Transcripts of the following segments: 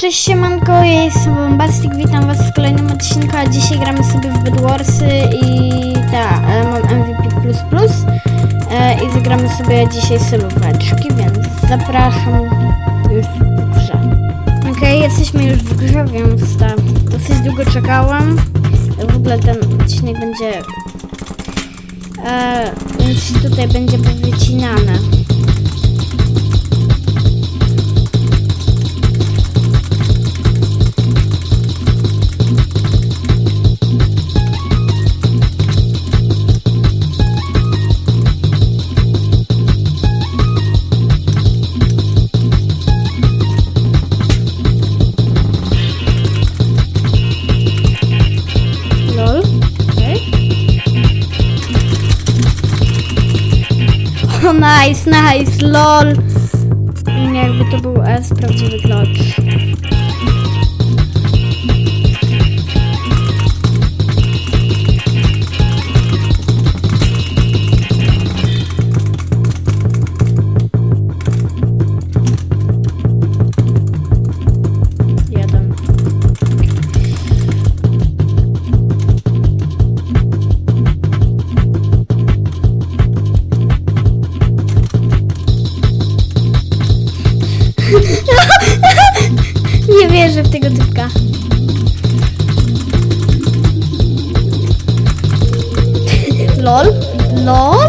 Cześć siemanko, jestem Bombastic, witam was w kolejnym odcinku, a dzisiaj gramy sobie w Bedwarsy i ta, e, mam MVP++, e, i zagramy sobie dzisiaj solóweczki, więc zapraszam już w grze. Okej, jesteśmy już w grze, więc ta, dosyć długo czekałam, w ogóle ten odcinek będzie, e, więc tutaj będzie powycinane. O, nice, nice, lol. Jakby to był S, prawdziwy klocz. Wierzę w tego typka. LOL? LOL?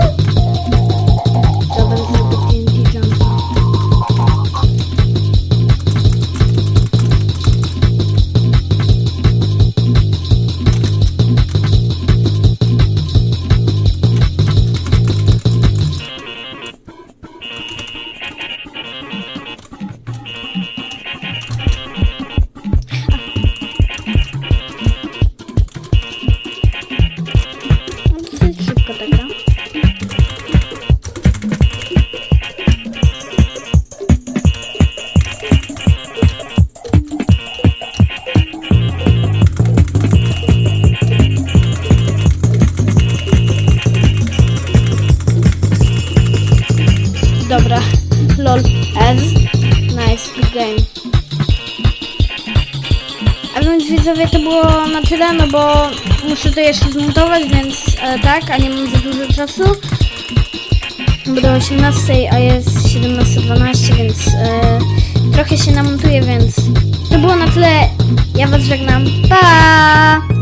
Game. A więc widzowie to było na tyle, no bo muszę to jeszcze zmontować, więc e, tak, a nie mam za dużo czasu. Bo do 18, a jest 17.12, więc e, trochę się namontuję, więc to było na tyle. Ja was żegnam. Pa!